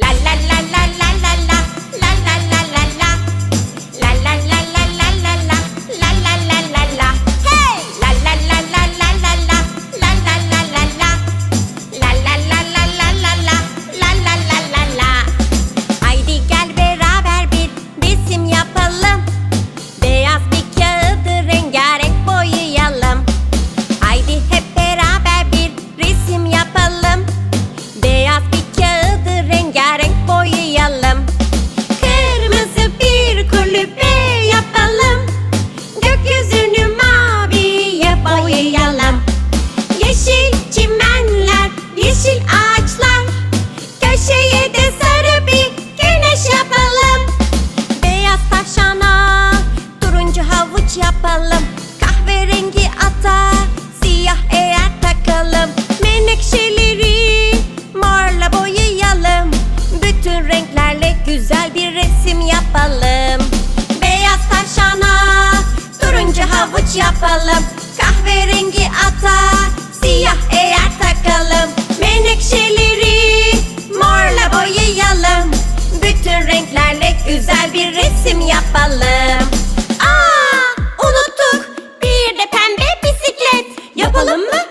La, la. saç yapalım? Kahverengi ata Siyah eğer takalım. Menekşeleri Morla boyayalım. Bütün renklerle güzel bir resim yapalım. Aa, unuttuk. Bir de pembe bisiklet Yapalım mı?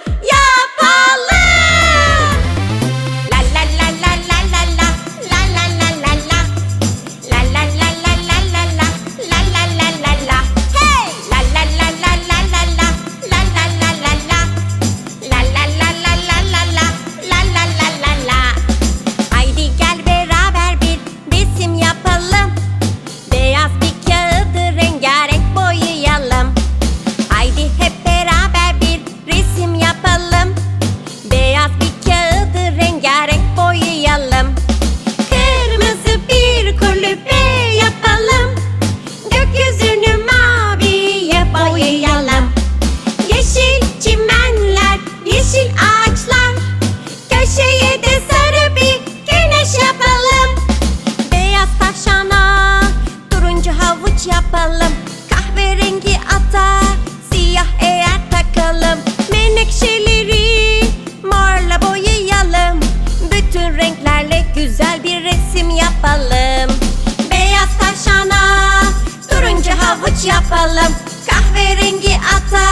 yapalım. Kahverengi ata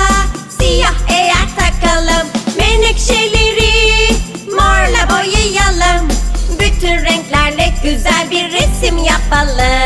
siyah eğer takalım. Menekşeleri morla boyayalım. Bütün renklerle güzel bir resim yapalım.